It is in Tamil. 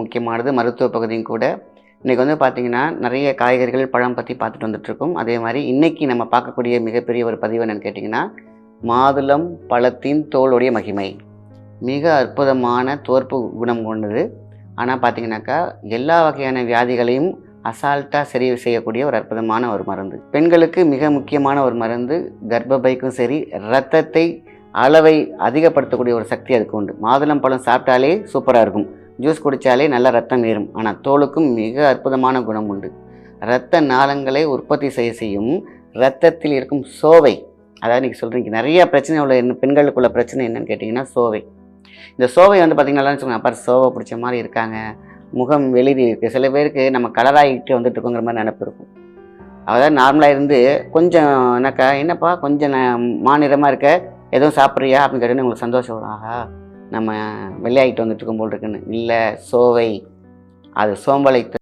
முக்கியமானது மருத்துவ பகுதியும் கூட. இன்றைக்கி வந்து பார்த்திங்கன்னா நிறைய காய்கறிகள் பழம் பற்றி பார்த்துட்டு வந்துட்டுருக்கோம். அதே மாதிரி இன்றைக்கி நம்ம பார்க்கக்கூடிய மிகப்பெரிய ஒரு பதிவு என்னென்னு கேட்டிங்கன்னா மாதுளம் பழத்தின் தோலுடைய மகிமை. மிக அற்புதமான தோற்பு குணம் கொண்டது. ஆனால் பார்த்தீங்கன்னாக்கா எல்லா வகையான வியாதிகளையும் அசால்ட்டாக சரி செய்யக்கூடிய ஒரு அற்புதமான ஒரு மருந்து. பெண்களுக்கு மிக முக்கியமான ஒரு மருந்து கர்ப்பப்பைக்கும் சரி ரத்தத்தை அளவை அதிகப்படுத்தக்கூடிய ஒரு சக்தி அதுக்கு உண்டு. மாதுளம் பழம் சாப்பிட்டாலே சூப்பராக இருக்கும். ஜூஸ் குடித்தாலே நல்ல ரத்தம் ஏறும் ஆனால் தோலுக்கும் மிக அற்புதமான குணம் உண்டு. இரத்த நாளங்களை உற்பத்தி செய்ய செய்யும் இரத்தத்தில் இருக்கும் சோவை அதாவது நீங்கள் சொல்கிறீங்க நிறைய பிரச்சனை உள்ள என்ன பெண்களுக்குள்ள பிரச்சனை என்னன்னு கேட்டிங்கன்னா சோவை. இந்த சோவை வந்து பார்த்திங்கன்னா வச்சுக்கோங்க அப்பா சோவை பிடிச்ச மாதிரி இருக்காங்க. முகம் வெளிரி இருக்குது சில பேருக்கு நம்ம கலராகிட்டு வந்துட்டு இருக்கோங்கிற மாதிரி நினப்பு இருக்கும். அதாவது நார்மலாக இருந்து கொஞ்சம் என்னக்கா என்னப்பா கொஞ்சம் மாநிலமாக மாநிறமாக இருக்க எதுவும் சாப்பிட்றியா அப்படின்னு கேட்டோன்னே உங்களுக்கு சந்தோஷம் வரும். ஆஹா நம்ம வெள்ளையாகிட்டு வந்துட்டு இருக்கும் போல் இருக்குன்னு. இல்லை சோவை. அது சோம்பலை